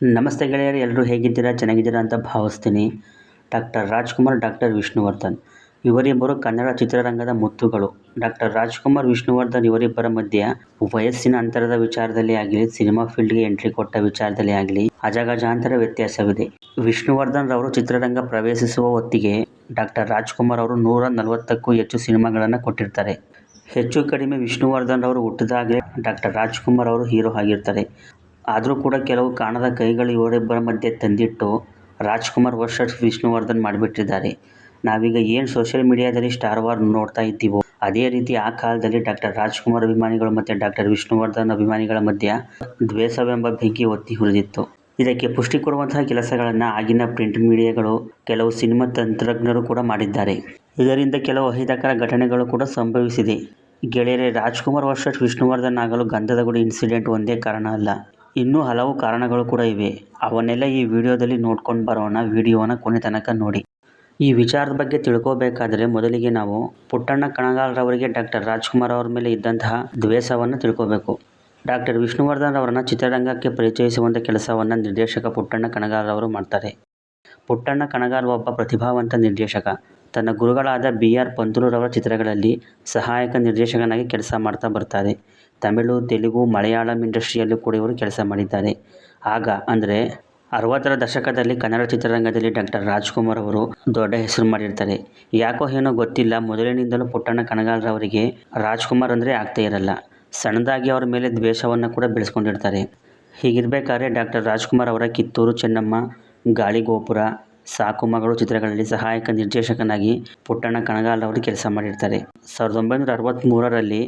ನಮಸ್ತೆ ಗೆಳೆಯರು ಎಲ್ಲರೂ ಹೇಗಿದ್ದೀರಾ? ಚೆನ್ನಾಗಿದ್ದೀರಾ ಅಂತ ಭಾವಿಸ್ತೀನಿ. Doctor Rajkumar, doctor Vishnuvardhan. ಇವರಿಬ್ಬರು ಕನ್ನಡ ಚಿತ್ರರಂಗದ ಮುತ್ತುಗಳು. ಡಾಕ್ಟರ್ ರಾಜ್ಕುಮಾರ್, ವಿಷ್ಣುವರ್ಧನ್ ಇವರಿಬ್ಬರ ಮಧ್ಯೆ ವಯಸ್ಸಿನ ಅಂತರದ ವಿಚಾರದಲ್ಲಿ ಆಗಲಿ, ಸಿನಿಮಾ ಫೀಲ್ಡ್ಗೆ ಎಂಟ್ರಿ ಕೊಟ್ಟ ವಿಚಾರದಲ್ಲಿ ಆಗಲಿ, ಅಜಗಜಾಂತರ ವ್ಯತ್ಯಾಸವಿದೆ. ವಿಷ್ಣುವರ್ಧನ್ ರವರು ಚಿತ್ರರಂಗ ಪ್ರವೇಶಿಸುವ ಹೊತ್ತಿಗೆ ಡಾಕ್ಟರ್ ರಾಜ್ಕುಮಾರ್ ಅವರು ನೂರ ನಲವತ್ತಕ್ಕೂ ಹೆಚ್ಚು ಸಿನಿಮಾಗಳನ್ನು ಕೊಟ್ಟಿರ್ತಾರೆ. ಹೆಚ್ಚು ಕಡಿಮೆ ವಿಷ್ಣುವರ್ಧನ್ ಅವರು ಹುಟ್ಟಿದಾಗಲೇ ಡಾಕ್ಟರ್ ರಾಜ್ಕುಮಾರ್ ಅವರು ಹೀರೋ ಆಗಿರ್ತಾರೆ. ಆದರೂ ಕೂಡ ಕೆಲವು ಕಾಣದ ಕೈಗಳು ಇವರಿಬ್ಬರ ಮಧ್ಯೆ ತಂದಿಟ್ಟು ರಾಜ್ಕುಮಾರ್ ವರ್ಷಸ್ ವಿಷ್ಣುವರ್ಧನ್ ಮಾಡಿಬಿಟ್ಟಿದ್ದಾರೆ. ನಾವೀಗ ಏನು ಸೋಷಿಯಲ್ ಮೀಡಿಯಾದಲ್ಲಿ ಸ್ಟಾರ್ ವಾರ್ ನೋಡ್ತಾ ಇದ್ದೀವೋ, ಅದೇ ರೀತಿ ಆ ಕಾಲದಲ್ಲಿ ಡಾಕ್ಟರ್ ರಾಜ್ಕುಮಾರ್ ಅಭಿಮಾನಿಗಳು ಮತ್ತು ಡಾಕ್ಟರ್ ವಿಷ್ಣುವರ್ಧನ್ ಅಭಿಮಾನಿಗಳ ಮಧ್ಯ ದ್ವೇಷವೆಂಬ ಬೆಂಕಿ ಒತ್ತಿ ಹುರಿದಿತ್ತು ಇದಕ್ಕೆ ಪುಷ್ಟಿ ಕೊಡುವಂತಹ ಕೆಲಸಗಳನ್ನು ಆಗಿನ ಪ್ರಿಂಟ್ ಮೀಡಿಯಾಗಳು ಕೆಲವು ಸಿನಿಮಾ ತಂತ್ರಜ್ಞರು ಕೂಡ ಮಾಡಿದ್ದಾರೆ. ಇದರಿಂದ ಕೆಲವು ಅಹಿತಕರ ಘಟನೆಗಳು ಕೂಡ ಸಂಭವಿಸಿದೆ. ಗೆಳೆಯರೆ, ರಾಜ್ಕುಮಾರ್ ವರ್ಷಸ್ ವಿಷ್ಣುವರ್ಧನ್ ಆಗಲು ಗಂಧದ ಗುಡಿ ಇನ್ಸಿಡೆಂಟ್ ಒಂದೇ ಕಾರಣ ಅಲ್ಲ. ಇನ್ನೂ ಹಲವು ಕಾರಣಗಳು ಕೂಡ ಇವೆ. ಅವನ್ನೆಲ್ಲ ಈ ವಿಡಿಯೋದಲ್ಲಿ ನೋಡ್ಕೊಂಡು ಬರೋಣ. ವಿಡಿಯೋನ ಕೊನೆ ತನಕ ನೋಡಿ. ಈ ವಿಚಾರದ ಬಗ್ಗೆ ತಿಳ್ಕೋಬೇಕಾದ್ರೆ ಮೊದಲಿಗೆ ನಾವು ಪುಟ್ಟಣ್ಣ ಕಣಗಾಲ್ರವರಿಗೆ ಡಾಕ್ಟರ್ ರಾಜ್ಕುಮಾರ್ ಅವರ ಮೇಲೆ ಇದ್ದಂತಹ ದ್ವೇಷವನ್ನು ತಿಳ್ಕೋಬೇಕು. ಡಾಕ್ಟರ್ ವಿಷ್ಣುವರ್ಧನ್ ಅವರನ್ನು ಚಿತ್ರರಂಗಕ್ಕೆ ಪರಿಚಯಿಸುವಂಥ ಕೆಲಸವನ್ನು ನಿರ್ದೇಶಕ ಪುಟ್ಟಣ್ಣ ಕಣಗಾಲ್ರವರು ಮಾಡ್ತಾರೆ. ಪುಟ್ಟಣ್ಣ ಕಣಗಾಲ್ ಒಬ್ಬ ಪ್ರತಿಭಾವಂತ ನಿರ್ದೇಶಕ. ತನ್ನ ಗುರುಗಳಾದ ಬಿ ಆರ್ ಪಂತುಲುರವರ ಚಿತ್ರಗಳಲ್ಲಿ ಸಹಾಯಕ ನಿರ್ದೇಶಕನಾಗಿ ಕೆಲಸ ಮಾಡ್ತಾ ಬರ್ತಾರೆ. ತಮಿಳು, ತೆಲುಗು, ಮಲಯಾಳಂ ಇಂಡಸ್ಟ್ರಿಯಲ್ಲೂ ಕೂಡ ಇವರು ಕೆಲಸ ಮಾಡಿದ್ದಾರೆ. ಆಗ ಅಂದರೆ ಅರವತ್ತರ ದಶಕದಲ್ಲಿ ಕನ್ನಡ ಚಿತ್ರರಂಗದಲ್ಲಿ ಡಾಕ್ಟರ್ ರಾಜ್ಕುಮಾರ್ ಅವರು ದೊಡ್ಡ ಹೆಸರು ಮಾಡಿರ್ತಾರೆ. ಯಾಕೋ ಏನೋ ಗೊತ್ತಿಲ್ಲ, ಮೊದಲಿನಿಂದಲೂ ಪುಟ್ಟಣ್ಣ ಕಣಗಾಲರವರಿಗೆ ರಾಜ್ಕುಮಾರ್ ಅಂದರೆ ಆಗ್ತಾ ಇರಲ್ಲ. ಸಣ್ಣದಾಗಿ ಅವರ ಮೇಲೆ ದ್ವೇಷವನ್ನು ಕೂಡ ಬೆಳೆಸ್ಕೊಂಡಿರ್ತಾರೆ. ಹೀಗಿರಬೇಕಾದ್ರೆ ಡಾಕ್ಟರ್ ರಾಜ್ಕುಮಾರ್ ಅವರ ಕಿತ್ತೂರು ಚೆನ್ನಮ್ಮ ಗಾಳಿಗೋಪುರ ಸಾಕು ಮಗಳು ಚಿತ್ರಗಳಲ್ಲಿ ಸಹಾಯಕ ನಿರ್ದೇಶಕನಾಗಿ ಪುಟ್ಟಣ್ಣ ಕಣಗಾಲ್ ಅವರು ಕೆಲಸ ಮಾಡಿರ್ತಾರೆ. ಸಾವಿರದ ಒಂಬೈನೂರ ಅರವತ್ತ್ಮೂರರಲ್ಲಿ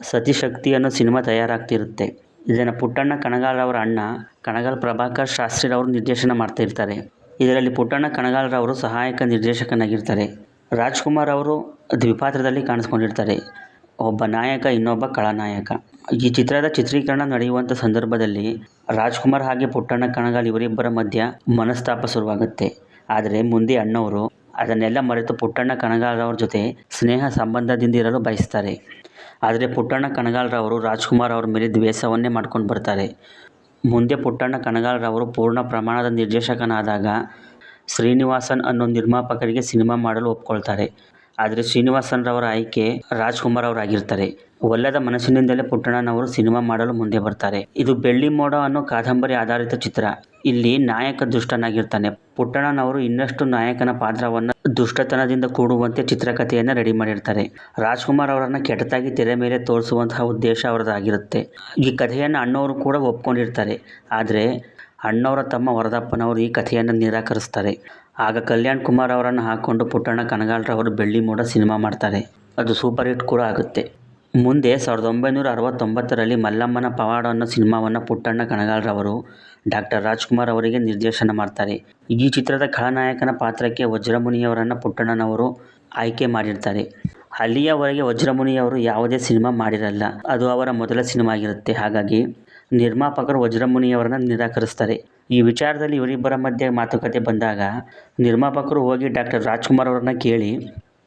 ಸತಿಶಕ್ತಿ ಅನ್ನೋ ಸಿನಿಮಾ ತಯಾರಾಗ್ತಿರುತ್ತೆ. ಇದನ್ನು ಪುಟ್ಟಣ್ಣ ಕಣಗಾಲ್ ಅವರ ಅಣ್ಣ ಕಣಗಾಲ್ ಪ್ರಭಾಕರ್ ಶಾಸ್ತ್ರಿರವರು ನಿರ್ದೇಶನ ಮಾಡ್ತಿರ್ತಾರೆ ಇದರಲ್ಲಿ ಪುಟ್ಟಣ್ಣ ಕಣಗಾಲ್ರವರು ಸಹಾಯಕ ನಿರ್ದೇಶಕನಾಗಿರ್ತಾರೆ. ರಾಜ್ಕುಮಾರ್ ಅವರು ದ್ವಿಪಾತ್ರದಲ್ಲಿ ಕಾಣಿಸ್ಕೊಂಡಿರ್ತಾರೆ. ಒಬ್ಬ ನಾಯಕ, ಇನ್ನೊಬ್ಬ ಖಳನಾಯಕ. ಈ ಚಿತ್ರದ ಚಿತ್ರೀಕರಣ ನಡೆಯುವಂಥ ಸಂದರ್ಭದಲ್ಲಿ ರಾಜ್ಕುಮಾರ್ ಹಾಗೆ ಪುಟ್ಟಣ್ಣ ಕಣಗಾಲ್ ಇವರಿಬ್ಬರ ಮಧ್ಯ ಮನಸ್ತಾಪ ಶುರುವಾಗುತ್ತೆ. ಆದರೆ ಮುಂದೆ ಅಣ್ಣವರು ಅದನ್ನೆಲ್ಲ ಮರೆತು ಪುಟ್ಟಣ್ಣ ಕಣಗಾಲ್ರವ್ರ ಜೊತೆ ಸ್ನೇಹ ಸಂಬಂಧದಿಂದ ಇರಲು ಬಯಸ್ತಾರೆ. ಆದರೆ ಪುಟ್ಟಣ್ಣ ಕಣಗಾಲ್ರವರು ರಾಜ್ಕುಮಾರ್ ಅವರ ಮೇಲೆ ದ್ವೇಷವನ್ನೇ ಮಾಡ್ಕೊಂಡು ಬರ್ತಾರೆ. ಮುಂದೆ ಪುಟ್ಟಣ್ಣ ಕಣಗಾಲ್ರವರು ಪೂರ್ಣ ಪ್ರಮಾಣದ ನಿರ್ದೇಶಕನಾದಾಗ ಶ್ರೀನಿವಾಸನ್ ಅನ್ನೋ ನಿರ್ಮಾಪಕರಿಗೆ ಸಿನಿಮಾ ಮಾಡಲು ಒಪ್ಕೊಳ್ತಾರೆ. ಆದರೆ ಶ್ರೀನಿವಾಸನ್ ರವರ ಆಯ್ಕೆ ರಾಜ್ಕುಮಾರ್ ಅವರಾಗಿರ್ತಾರೆ. ಒಲ್ಲದ ಮನಸ್ಸಿನಿಂದಲೇ ಪುಟ್ಟಣ್ಣನವರು ಸಿನಿಮಾ ಮಾಡಲು ಮುಂದೆ ಬರ್ತಾರೆ. ಇದು ಬೆಳ್ಳಿ ಮೋಡ ಅನ್ನೋ ಕಾದಂಬರಿ ಆಧಾರಿತ ಚಿತ್ರ. ಇಲ್ಲಿ ನಾಯಕ ದುಷ್ಟನಾಗಿರ್ತಾನೆ. ಪುಟ್ಟಣ್ಣನವರು ಇನ್ನಷ್ಟು ನಾಯಕನ ಪಾತ್ರವನ್ನು ದುಷ್ಟತನದಿಂದ ಕೂಡುವಂತೆ ಚಿತ್ರಕಥೆಯನ್ನು ರೆಡಿ ಮಾಡಿರ್ತಾರೆ. ರಾಜ್ಕುಮಾರ್ ಅವರನ್ನು ಕೆಟ್ಟದಾಗಿ ತೆರೆ ಮೇಲೆ ತೋರಿಸುವಂತಹ ಉದ್ದೇಶ ಅವರದಾಗಿರುತ್ತೆ. ಈ ಕಥೆಯನ್ನು ಅಣ್ಣವರು ಕೂಡ ಒಪ್ಕೊಂಡಿರ್ತಾರೆ. ಆದರೆ ಅಣ್ಣವರ ತಮ್ಮ ವರದಪ್ಪನವರು ಈ ಕಥೆಯನ್ನು ನಿರಾಕರಿಸ್ತಾರೆ. ಆಗ ಕಲ್ಯಾಣ್ ಕುಮಾರ್ ಅವರನ್ನು ಹಾಕ್ಕೊಂಡು ಪುಟ್ಟಣ್ಣ ಕನಗಾಲ್ರವರು ಬೆಳ್ಳಿ ಮೋಡ ಸಿನಿಮಾ ಮಾಡ್ತಾರೆ. ಅದು ಸೂಪರ್ ಹಿಟ್ ಕೂಡ ಆಗುತ್ತೆ. ಮುಂದೆ ಸಾವಿರದ ಒಂಬೈನೂರ ಅರವತ್ತೊಂಬತ್ತರಲ್ಲಿ ಮಲ್ಲಮ್ಮನ ಪವಾಡ ಅನ್ನೋ ಸಿನಿಮಾವನ್ನು ಪುಟ್ಟಣ್ಣ ಕಣಗಾಲ್ರವರು, ಡಾಕ್ಟರ್ ರಾಜ್ಕುಮಾರ್ ಅವರಿಗೆ ನಿರ್ದೇಶನ ಮಾಡ್ತಾರೆ. ಈ ಚಿತ್ರದ ಖಳನಾಯಕನ ಪಾತ್ರಕ್ಕೆ ವಜ್ರಮುನಿಯವರನ್ನು ಪುಟ್ಟಣ್ಣನವರು ಆಯ್ಕೆ ಮಾಡಿರ್ತಾರೆ. ಅಲ್ಲಿಯವರೆಗೆ ವಜ್ರಮುನಿಯವರು ಯಾವುದೇ ಸಿನಿಮಾ ಮಾಡಿರಲ್ಲ. ಅದು ಅವರ ಮೊದಲ ಸಿನಿಮಾ ಆಗಿರುತ್ತೆ ಹಾಗಾಗಿ ನಿರ್ಮಾಪಕರು ವಜ್ರಮುನಿಯವರನ್ನು ನಿರಾಕರಿಸ್ತಾರೆ. ಈ ವಿಚಾರದಲ್ಲಿ ಇವರಿಬ್ಬರ ಮಧ್ಯೆ ಮಾತುಕತೆ ಬಂದಾಗ ನಿರ್ಮಾಪಕರು ಹೋಗಿ ಡಾಕ್ಟರ್ ರಾಜ್ಕುಮಾರ್ ಅವರನ್ನು ಕೇಳಿ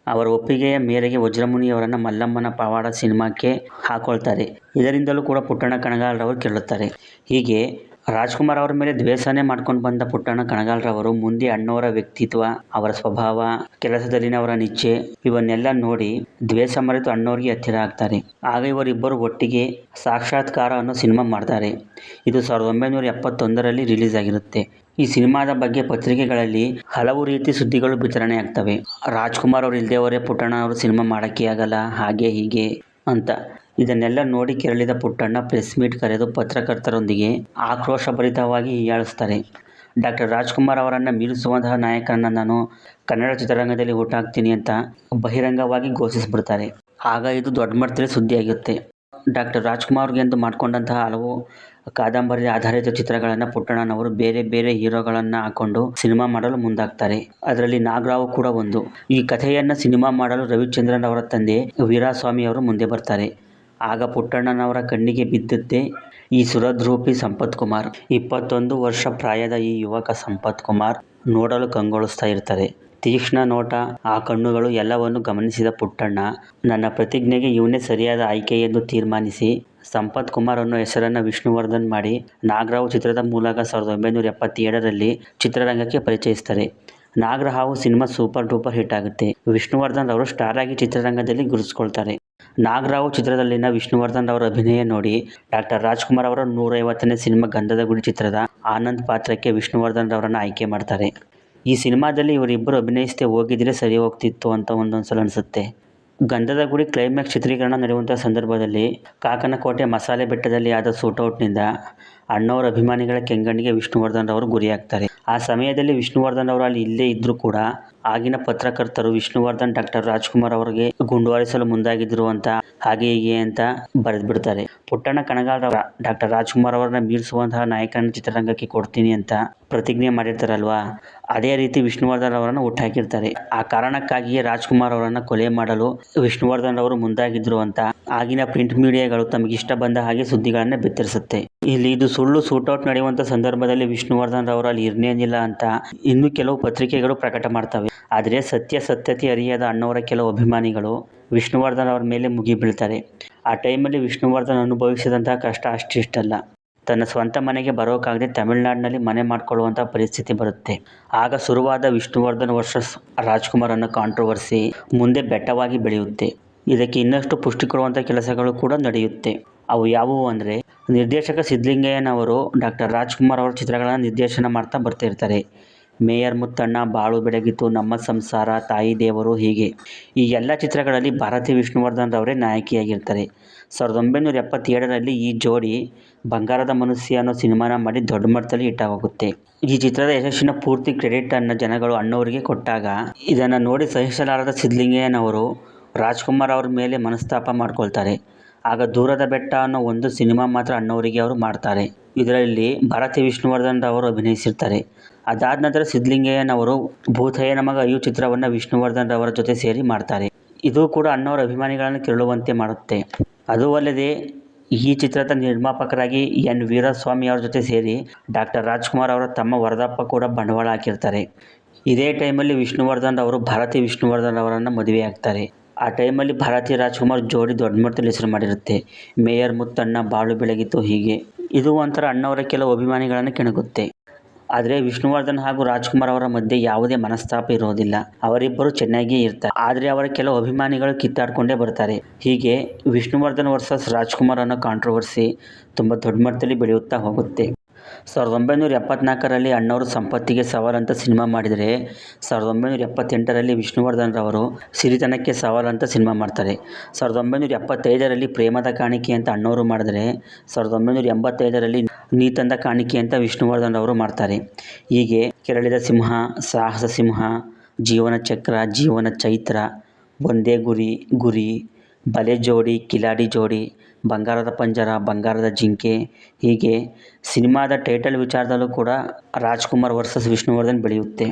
ಅವರ ಒಪ್ಪಿಗೆಯ ಮೇರೆಗೆ ವಜ್ರಮುನಿಯವರನ್ನು ಮಲ್ಲಮ್ಮನ ಪವಾಡ ಸಿನಿಮಾಕ್ಕೆ ಹಾಕೊಳ್ತಾರೆ. ಇದರಿಂದಲೂ ಕೂಡ ಪುಟ್ಟಣ್ಣ ಕಣಗಾಲ್ರವರು ಕೇಳುತ್ತಾರೆ ಹೀಗೆ ರಾಜ್ಕುಮಾರ್ ಅವರ ಮೇಲೆ ದ್ವೇಷನೇ ಮಾಡ್ಕೊಂಡು ಬಂದ ಪುಟ್ಟಣ್ಣ ಕಣಗಾಲ್ರವರು ಮುಂದೆ ಅಣ್ಣವರ ವ್ಯಕ್ತಿತ್ವ, ಅವರ ಸ್ವಭಾವ, ಕೆಲಸದಲ್ಲಿನ ಅವರ ನಿಚ್ಚೆ ಇವನ್ನೆಲ್ಲ ನೋಡಿ ದ್ವೇಷ ಮರೆತು ಅಣ್ಣವ್ರಿಗೆ ಹತ್ತಿರ ಆಗ್ತಾರೆ. ಆಗ ಇವರಿಬ್ಬರು ಒಟ್ಟಿಗೆ ಸಾಕ್ಷಾತ್ಕಾರ ಅನ್ನೋ ಸಿನಿಮಾ ಮಾಡ್ತಾರೆ. ಇದು ಸಾವಿರದ ಒಂಬೈನೂರ ಎಪ್ಪತ್ತೊಂದರಲ್ಲಿ ರಿಲೀಸ್ ಆಗಿರುತ್ತೆ. ಈ ಸಿನಿಮಾದ ಬಗ್ಗೆ ಪತ್ರಿಕೆಗಳಲ್ಲಿ ಹಲವು ರೀತಿ ಸುದ್ದಿಗಳು ಬಿತ್ತರಣೆ ಆಗ್ತವೆ ರಾಜ್ಕುಮಾರ್ ಅವರು ಇಲ್ಲದೆ ಅವರೇ ಪುಟ್ಟಣ್ಣ ಅವರು ಸಿನಿಮಾ ಮಾಡೋಕ್ಕೆ ಆಗಲ್ಲ, ಹಾಗೆ ಹೀಗೆ ಅಂತ. ಇದನ್ನೆಲ್ಲ ನೋಡಿ ಕೆರಳಿದ ಪುಟ್ಟಣ್ಣ ಪ್ರೆಸ್ ಮೀಟ್ ಕರೆದು ಪತ್ರಕರ್ತರೊಂದಿಗೆ ಆಕ್ರೋಶಭರಿತವಾಗಿ ಹೀಯಾಳಿಸ್ತಾರೆ. ಡಾಕ್ಟರ್ ರಾಜ್ಕುಮಾರ್ ಅವರನ್ನು ಮೀರಿಸುವಂತಹ ನಾಯಕನನ್ನು ನಾನು ಕನ್ನಡ ಚಿತ್ರರಂಗದಲ್ಲಿ ಹುಟ್ಟಾಕ್ತೀನಿ ಅಂತ ಬಹಿರಂಗವಾಗಿ ಘೋಷಿಸಿಬಿಡ್ತಾರೆ. ಆಗ ಇದು ದೊಡ್ಡ ಮಟ್ಟದಲ್ಲಿ ಸುದ್ದಿಯಾಗುತ್ತೆ ಡಾಕ್ಟರ್ ರಾಜ್ಕುಮಾರ್ಗೆ ಎಂದು ಮಾಡಿಕೊಂಡಂತಹ ಹಲವು ಕಾದಂಬರಿ ಆಧಾರಿತ ಚಿತ್ರಗಳನ್ನು ಪುಟ್ಟಣ್ಣನವರು ಬೇರೆ ಬೇರೆ ಹೀರೋಗಳನ್ನು ಹಾಕೊಂಡು ಸಿನಿಮಾ ಮಾಡಲು ಮುಂದಾಗ್ತಾರೆ. ಅದರಲ್ಲಿ ನಾಗರಾವ್ ಕೂಡ ಒಂದು. ಈ ಕಥೆಯನ್ನು ಸಿನಿಮಾ ಮಾಡಲು ರವಿಚಂದ್ರನ್ ಅವರ ತಂದೆ ವೀರಾಸ್ವಾಮಿ ಅವರು ಮುಂದೆ ಬರ್ತಾರೆ. ಆಗ ಪುಟ್ಟಣ್ಣನವರ ಕಣ್ಣಿಗೆ ಬಿದ್ದದ್ದೇ ಈ ಸುರದ್ರೂಪಿ ಸಂಪತ್ ಕುಮಾರ್. ಇಪ್ಪತ್ತೊಂದು ವರ್ಷ ಪ್ರಾಯದ ಈ ಯುವಕ ಸಂಪತ್ ಕುಮಾರ್ ನೋಡಲು ಕಂಗೊಳಿಸ್ತಾ ಇರ್ತಾರೆ. ತೀಕ್ಷ್ಣ ನೋಟ, ಆ ಕಣ್ಣುಗಳು ಎಲ್ಲವನ್ನು ಗಮನಿಸಿದ ಪುಟ್ಟಣ್ಣ. ನನ್ನ ಪ್ರತಿಜ್ಞೆಗೆ ಇವನೇ ಸರಿಯಾದ ಆಯ್ಕೆ ಎಂದು ತೀರ್ಮಾನಿಸಿ, ಸಂಪತ್ ಕುಮಾರ್ ಅನ್ನೋ ಹೆಸರನ್ನು ವಿಷ್ಣುವರ್ಧನ್ ಮಾಡಿ, ನಾಗರಾವ್ ಚಿತ್ರದ ಮೂಲಕ ಸಾವಿರದ ಒಂಬೈನೂರ ಎಪ್ಪತ್ತೇಳರಲ್ಲಿ ಚಿತ್ರರಂಗಕ್ಕೆ ಪರಿಚಯಿಸ್ತಾರೆ. Nagarahavu cinema super duper hit ಆಗುತ್ತೆ. ವಿಷ್ಣುವರ್ಧನ್ ಅವರು ಸ್ಟಾರ್ ಆಗಿ ಚಿತ್ರರಂಗದಲ್ಲಿ ಗುರುತಿಸ್ಕೊಳ್ತಾರೆ. ನಾಗರಾವ್ ಚಿತ್ರದಲ್ಲಿನ ವಿಷ್ಣುವರ್ಧನ್ ಅವರ ಅಭಿನಯ ನೋಡಿ ಡಾಕ್ಟರ್ ರಾಜ್ಕುಮಾರ್ ಅವರ ನೂರೈವತ್ತನೇ ಸಿನಿಮಾ ಗಂಧದ ಗುಡಿ ಚಿತ್ರದ ಆನಂದ್ ಪಾತ್ರಕ್ಕೆ ವಿಷ್ಣುವರ್ಧನ್ ಅವರನ್ನು ಆಯ್ಕೆ ಮಾಡ್ತಾರೆ. ಈ ಸಿನಿಮಾದಲ್ಲಿ ಇವರಿಬ್ಬರು ಅಭಿನಯಿಸದೆ ಹೋಗಿದ್ರೆ ಸರಿ ಹೋಗ್ತಿತ್ತು ಅಂತ ಒಂದೊಂದ್ಸಲ ಅನಿಸುತ್ತೆ. ಗಂಧದ ಗುಡಿ ಕ್ಲೈಮ್ಯಾಕ್ಸ್ ಚಿತ್ರೀಕರಣ ನಡೆಯುವಂಥ ಸಂದರ್ಭದಲ್ಲಿ ಕಾಕನಕೋಟೆ ಮಸಾಲೆ ಬೆಟ್ಟದಲ್ಲಿ ಆದ ಸೂಟೌಟ್ನಿಂದ ಅಣ್ಣವರ ಅಭಿಮಾನಿಗಳ ಕೆಂಗಣ್ಣಿಗೆ ವಿಷ್ಣುವರ್ಧನ್ ಅವರು ಗುರಿಯಾಗ್ತಾರೆ. ಆ ಸಮಯದಲ್ಲಿ ವಿಷ್ಣುವರ್ಧನ್ ಅವರು ಅಲ್ಲಿ ಇಲ್ಲೇ ಇದ್ದರೂ ಕೂಡ ಆಗಿನ ಪತ್ರಕರ್ತರು ವಿಷ್ಣುವರ್ಧನ್ ಡಾಕ್ಟರ್ ರಾಜ್ಕುಮಾರ್ ಅವರಿಗೆ ಗುಂಡುವಾರಿಸಲು ಮುಂದಾಗಿದ್ರು ಅಂತ ಹಾಗೆ ಹೀಗೆ ಅಂತ ಬರೆದ್ಬಿಡ್ತಾರೆ. ಪುಟ್ಟಣ್ಣ ಕಣಗಾಲ್ ಡಾಕ್ಟರ್ ರಾಜ್ಕುಮಾರ್ ಅವರನ್ನ ಮೀರಿಸುವಂತಹ ನಾಯಕನ ಚಿತ್ರರಂಗಕ್ಕೆ ಕೊಡ್ತೀನಿ ಅಂತ ಪ್ರತಿಜ್ಞೆ ಮಾಡಿರ್ತಾರಲ್ವಾ? ಅದೇ ರೀತಿ ವಿಷ್ಣುವರ್ಧನ್ ಅವರನ್ನು ಹುಟ್ಟಾಕಿರ್ತಾರೆ. ಆ ಕಾರಣಕ್ಕಾಗಿಯೇ ರಾಜ್ಕುಮಾರ್ ಅವರನ್ನು ಕೊಲೆ ಮಾಡಲು ವಿಷ್ಣುವರ್ಧನ್ ಅವರು ಮುಂದಾಗಿದ್ರು ಅಂತ ಆಗಿನ ಪ್ರಿಂಟ್ ಮೀಡಿಯಾಗಳು ತಮಗೆ ಇಷ್ಟ ಬಂದ ಹಾಗೆ ಸುದ್ದಿಗಳನ್ನ ಬಿತ್ತರಿಸುತ್ತೆ. ಇಲ್ಲಿ ಇದು ಸುಳ್ಳು ಸೂಟೌಟ್ ನಡೆಯುವಂತ ಸಂದರ್ಭದಲ್ಲಿ ವಿಷ್ಣುವರ್ಧನ್ ಅವರು ಅಲ್ಲಿ ಇರ್ನೇನಿಲ್ಲ ಅಂತ ಇನ್ನು ಕೆಲವು ಪತ್ರಿಕೆಗಳು ಪ್ರಕಟ ಮಾಡ್ತವೆ. ಆದರೆ ಸತ್ಯ ಸತ್ಯತೆ ಅರಿಯದ ಅಣ್ಣವರ ಕೆಲವು ಅಭಿಮಾನಿಗಳು ವಿಷ್ಣುವರ್ಧನ್ ಅವರ ಮೇಲೆ ಮುಗಿಬೀಳ್ತಾರೆ. ಆ ಟೈಮಲ್ಲಿ ವಿಷ್ಣುವರ್ಧನ್ ಅನುಭವಿಸಿದಂತಹ ಕಷ್ಟ ಅಷ್ಟಿಷ್ಟಲ್ಲ. ತನ್ನ ಸ್ವಂತ ಮನೆಗೆ ಬರೋಕ್ಕಾಗದೆ ತಮಿಳುನಾಡಿನಲ್ಲಿ ಮನೆ ಮಾಡಿಕೊಳ್ಳುವಂಥ ಪರಿಸ್ಥಿತಿ ಬರುತ್ತೆ. ಆಗ ಶುರುವಾದ ವಿಷ್ಣುವರ್ಧನ್ ವರ್ಸಸ್ ರಾಜ್ಕುಮಾರ್ ಅನ್ನೋ ಕಾಂಟ್ರವರ್ಸಿ ಮುಂದೆ ಬೆಟ್ಟವಾಗಿ ಬೆಳೆಯುತ್ತೆ. ಇದಕ್ಕೆ ಇನ್ನಷ್ಟು ಪುಷ್ಟಿ ಕೊಡುವಂಥ ಕೆಲಸಗಳು ಕೂಡ ನಡೆಯುತ್ತೆ. ಅವು ಯಾವುವು ಅಂದರೆ, ನಿರ್ದೇಶಕ ಸಿದ್ಧಲಿಂಗಯ್ಯನವರು ಡಾಕ್ಟರ್ ರಾಜ್ಕುಮಾರ್ ಅವರ ಚಿತ್ರಗಳನ್ನು ನಿರ್ದೇಶನ ಮಾಡ್ತಾ ಬರ್ತಿರ್ತಾರೆ ಮೇಯರ್ ಮುತ್ತಣ್ಣ, ಬಾಳು ಬೆಳಗಿತು, ನಮ್ಮ ಸಂಸಾರ, ತಾಯಿ, ದೇವರು ಹೀಗೆ. ಈ ಎಲ್ಲ ಚಿತ್ರಗಳಲ್ಲಿ ಭಾರತಿ ವಿಷ್ಣುವರ್ಧನ್ ರವರೇ ನಾಯಕಿಯಾಗಿರ್ತಾರೆ. ಸಾವಿರದ ಒಂಬೈನೂರ ಎಪ್ಪತ್ತೇಳರಲ್ಲಿ ಈ ಜೋಡಿ ಬಂಗಾರದ ಮನುಷ್ಯ ಅನ್ನೋ ಸಿನಿಮಾನ ಮಾಡಿ ದೊಡ್ಡ ಮಟ್ಟದಲ್ಲಿ ಹಿಟ್ಟಾಗೋಗುತ್ತೆ ಈ ಚಿತ್ರದ ಯಶಸ್ಸಿನ ಪೂರ್ತಿ ಕ್ರೆಡಿಟ್ ಅನ್ನ ಜನಗಳು ಅಣ್ಣವರಿಗೆ ಕೊಟ್ಟಾಗ, ಇದನ್ನು ನೋಡಿ ಸಹಿಸಲಾರದ ಸಿದ್ಧಲಿಂಗಯ್ಯನವರು ರಾಜ್ಕುಮಾರ್ ಅವರ ಮೇಲೆ ಮನಸ್ತಾಪ ಮಾಡ್ಕೊಳ್ತಾರೆ. ಆಗ ದೂರದ ಬೆಟ್ಟ ಅನ್ನೋ ಒಂದು ಸಿನಿಮಾ ಮಾತ್ರ ಅಣ್ಣವರಿಗೆ ಅವರು ಮಾಡ್ತಾರೆ. ಇದರಲ್ಲಿ ಭಾರತಿ ವಿಷ್ಣುವರ್ಧನ್ ಅವರು ಅಭಿನಯಿಸಿರ್ತಾರೆ. ಅದಾದ ನಂತರ ಸಿದ್ಧಲಿಂಗಯ್ಯನವರು ಭೂತಯ್ಯ ನಮಗ ಅಯ್ಯು ಚಿತ್ರವನ್ನು ವಿಷ್ಣುವರ್ಧನ್ ಅವರ ಜೊತೆ ಸೇರಿ ಮಾಡ್ತಾರೆ. ಇದು ಕೂಡ ಅಣ್ಣವರ ಅಭಿಮಾನಿಗಳನ್ನು ಕೆರಳುವಂತೆ ಮಾಡುತ್ತೆ. ಅದು ಅಲ್ಲದೆ ಈ ಚಿತ್ರದ ನಿರ್ಮಾಪಕರಾಗಿ ಎನ್. ವೀರಸ್ವಾಮಿ ಅವರ ಜೊತೆ ಸೇರಿ ಡಾಕ್ಟರ್ ರಾಜ್ಕುಮಾರ್ ಅವರ ತಮ್ಮ ವರದಪ್ಪ ಕೂಡ ಬಂಡವಾಳ ಹಾಕಿರ್ತಾರೆ. ಇದೇ ಟೈಮಲ್ಲಿ ವಿಷ್ಣುವರ್ಧನ್ ಅವರು ಭಾರತಿ ವಿಷ್ಣುವರ್ಧನ್ ಅವರನ್ನು ಮದುವೆ ಆಗ್ತಾರೆ ಆ ಟೈಮಲ್ಲಿ ಭಾರತಿ ರಾಜ್ಕುಮಾರ್ ಜೋಡಿ ದೊಡ್ಡ ಮಟ್ಟದಲ್ಲಿ ಹೆಸರು ಮಾಡಿರುತ್ತೆ. ಮೇಯರ್ ಮುತ್ತಣ್ಣ ಬಾಳು ಬೆಳಗಿತ್ತು ಹೀಗೆ. ಇದು ಒಂಥರ ಅಣ್ಣವರ ಕೆಲವು ಅಭಿಮಾನಿಗಳನ್ನು ಕೆಣಕುತ್ತೆ. ಆದರೆ ವಿಷ್ಣುವರ್ಧನ್ ಹಾಗೂ ರಾಜ್ಕುಮಾರ್ ಅವರ ಮಧ್ಯೆ ಯಾವುದೇ ಮನಸ್ತಾಪ ಇರೋದಿಲ್ಲ. ಅವರಿಬ್ಬರು ಚೆನ್ನಾಗಿಯೇ ಇರ್ತಾರೆ. ಆದರೆ ಅವರ ಕೆಲವು ಅಭಿಮಾನಿಗಳು ಕಿತ್ತಾಡ್ಕೊಂಡೇ ಬರ್ತಾರೆ. ಹೀಗೆ ವಿಷ್ಣುವರ್ಧನ್ ವರ್ಸಸ್ ರಾಜ್ಕುಮಾರ್ ಅನ್ನೋ ಕಾಂಟ್ರವರ್ಸಿ ತುಂಬ ದೊಡ್ಡ ಮಟ್ಟದಲ್ಲಿ ಬೆಳೆಯುತ್ತಾ ಹೋಗುತ್ತೆ. ಸಾವಿರದ ಒಂಬೈನೂರ ಎಪ್ಪತ್ನಾಲ್ಕರಲ್ಲಿ ಅಣ್ಣವರು ಸಂಪತ್ತಿಗೆ ಸವಾಲಂತ ಸಿನಿಮಾ ಮಾಡಿದರೆ ಸಾವಿರದ ಒಂಬೈನೂರ ಎಪ್ಪತ್ತೆಂಟರಲ್ಲಿ ವಿಷ್ಣುವರ್ಧನ್ ರವರು ಸಿರಿತನಕ್ಕೆ ಸವಾಲಂತ ಸಿನಿಮಾ ಮಾಡ್ತಾರೆ. ಸಾವಿರದ ಒಂಬೈನೂರ ಎಪ್ಪತ್ತೈದರಲ್ಲಿ ಪ್ರೇಮದ ಕಾಣಿಕೆ ಅಂತ ಅಣ್ಣವರು ಮಾಡಿದರೆ ಸಾವಿರದ ಒಂಬೈನೂರ ಎಂಬತ್ತೈದರಲ್ಲಿ ನೀತಂದ ಕಾಣಿಕೆ ಅಂತ ವಿಷ್ಣುವರ್ಧನ್ ರವರು ಮಾಡ್ತಾರೆ. ಹೀಗೆ ಕೆರಳಿದ ಸಿಂಹ, ಸಾಹಸ ಸಿಂಹ, ಜೀವನ ಚಕ್ರ, ಜೀವನ ಚೈತ್ರ, ಒಂದೇ ಗುರಿ ಗುರಿ, ಬಲೆ ಜೋಡಿ, ಕಿಲಾಡಿ ಜೋಡಿ ಬಂಗಾರದ ಪಂಜರ, ಬಂಗಾರದ ಜಿಂಕೆ, ಹೀಗೆ ಸಿನಿಮಾದ ಟೈಟಲ್ ವಿಚಾರದಲ್ಲೂ ಕೂಡ ರಾಜ್ಕುಮಾರ್ ವರ್ಸಸ್ ವಿಷ್ಣುವರ್ಧನ್ ಬೆಳೆಯುತ್ತೆ.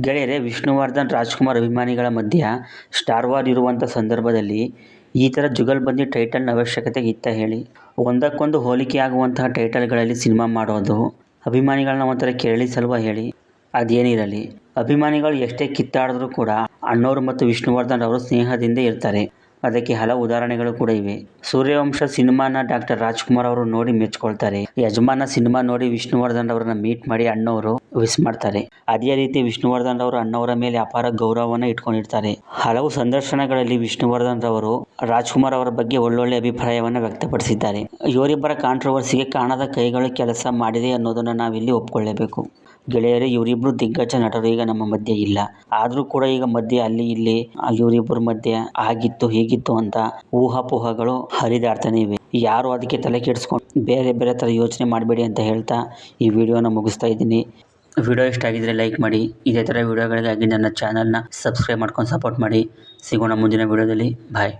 ಗೆಳೆಯರೆ, ವಿಷ್ಣುವರ್ಧನ್, ರಾಜ್ಕುಮಾರ್ ಅಭಿಮಾನಿಗಳ ಮಧ್ಯ ಸ್ಟಾರ್ ವಾರ್ ಇರುವಂಥ ಸಂದರ್ಭದಲ್ಲಿ ಈ ಥರ ಜುಗಲ್ಬಂದಿ ಟೈಟಲ್ನ ಅವಶ್ಯಕತೆ ಇತ್ತ ಹೇಳಿ. ಒಂದಕ್ಕೊಂದು ಹೋಲಿಕೆ ಆಗುವಂತಹ ಟೈಟಲ್ಗಳಲ್ಲಿ ಸಿನಿಮಾ ಮಾಡೋದು ಅಭಿಮಾನಿಗಳನ್ನ ಒಂಥರ ಕೆರಳಿಸಲ್ವ ಹೇಳಿ. ಅದೇನಿರಲಿ, ಅಭಿಮಾನಿಗಳು ಎಷ್ಟೇ ಕಿತ್ತಾಡಿದ್ರೂ ಕೂಡ ಅಣ್ಣವರು ಮತ್ತು ವಿಷ್ಣುವರ್ಧನ್ ಅವರು ಸ್ನೇಹದಿಂದ ಇರ್ತಾರೆ. ಅದಕ್ಕೆ ಹಲವು ಉದಾಹರಣೆಗಳು ಕೂಡ ಇವೆ. ಸೂರ್ಯವಂಶ ಸಿನಿಮಾನ ಡಾಕ್ಟರ್ ರಾಜ್ಕುಮಾರ್ ಅವರು ನೋಡಿ ಮೆಚ್ಕೊಳ್ತಾರೆ. ಯಜಮಾನ ಸಿನಿಮಾ ನೋಡಿ ವಿಷ್ಣುವರ್ಧನ್ ಅವರನ್ನ ಮೀಟ್ ಮಾಡಿ ಅಣ್ಣವರು ವಿಸ್ ಮಾಡ್ತಾರೆ. ಅದೇ ರೀತಿ ವಿಷ್ಣುವರ್ಧನ್ ಅವರು ಅಣ್ಣವರ ಮೇಲೆ ಅಪಾರ ಗೌರವವನ್ನು ಇಟ್ಕೊಂಡಿರ್ತಾರೆ. ಹಲವು ಸಂದರ್ಶನಗಳಲ್ಲಿ ವಿಷ್ಣುವರ್ಧನ್ ರವರು ರಾಜ್ಕುಮಾರ್ ಅವರ ಬಗ್ಗೆ ಒಳ್ಳೊಳ್ಳೆ ಅಭಿಪ್ರಾಯವನ್ನು ವ್ಯಕ್ತಪಡಿಸಿದ್ದಾರೆ. ಇವರಿಬ್ಬರ ಕಾಂಟ್ರವರ್ಸಿಗೆ ಕಾಣದ ಕೈಗಳು ಕೆಲಸ ಮಾಡಿದೆ ಅನ್ನೋದನ್ನ ನಾವಿಲ್ಲಿ ಒಪ್ಕೊಳ್ಳೇಬೇಕು. ಗೆಳೆಯರೇ, ಇವರಿಬ್ರು ದಿಗ್ಗಜ ನಟರು ಈಗ ನಮ್ಮ ಮಧ್ಯೆ ಇಲ್ಲ. ಆದರೂ ಕೂಡ ಈಗ ಮಧ್ಯೆ ಅಲ್ಲಿ ಇಲ್ಲಿ ಇವರಿಬ್ಬರ ಮಧ್ಯೆ ಆಗಿತ್ತು, ಹೀಗಿತ್ತು ಅಂತ ಊಹಾಪೋಹಗಳು ಹರಿದಾಡ್ತಾನೆ ಇವೆ. ಯಾರು ಅದಕ್ಕೆ ತಲೆ ಕೆಡಿಸ್ಕೊಂಡು ಬೇರೆ ಬೇರೆ ಥರ ಯೋಚನೆ ಮಾಡಬೇಡಿ ಅಂತ ಹೇಳ್ತಾ ಈ ವಿಡಿಯೋನ ಮುಗಿಸ್ತಾ ಇದ್ದೀನಿ. ವಿಡಿಯೋ ಇಷ್ಟ ಆಗಿದ್ರೆ ಲೈಕ್ ಮಾಡಿ, ಇದೇ ಥರ ವಿಡಿಯೋಗಳಿಗಾಗಿ ನನ್ನ ಚಾನಲ್ನ ಸಬ್ಸ್ಕ್ರೈಬ್ ಮಾಡ್ಕೊಂಡು ಸಪೋರ್ಟ್ ಮಾಡಿ. ಸಿಗೋಣ ಮುಂದಿನ ವಿಡಿಯೋದಲ್ಲಿ. ಬಾಯ್.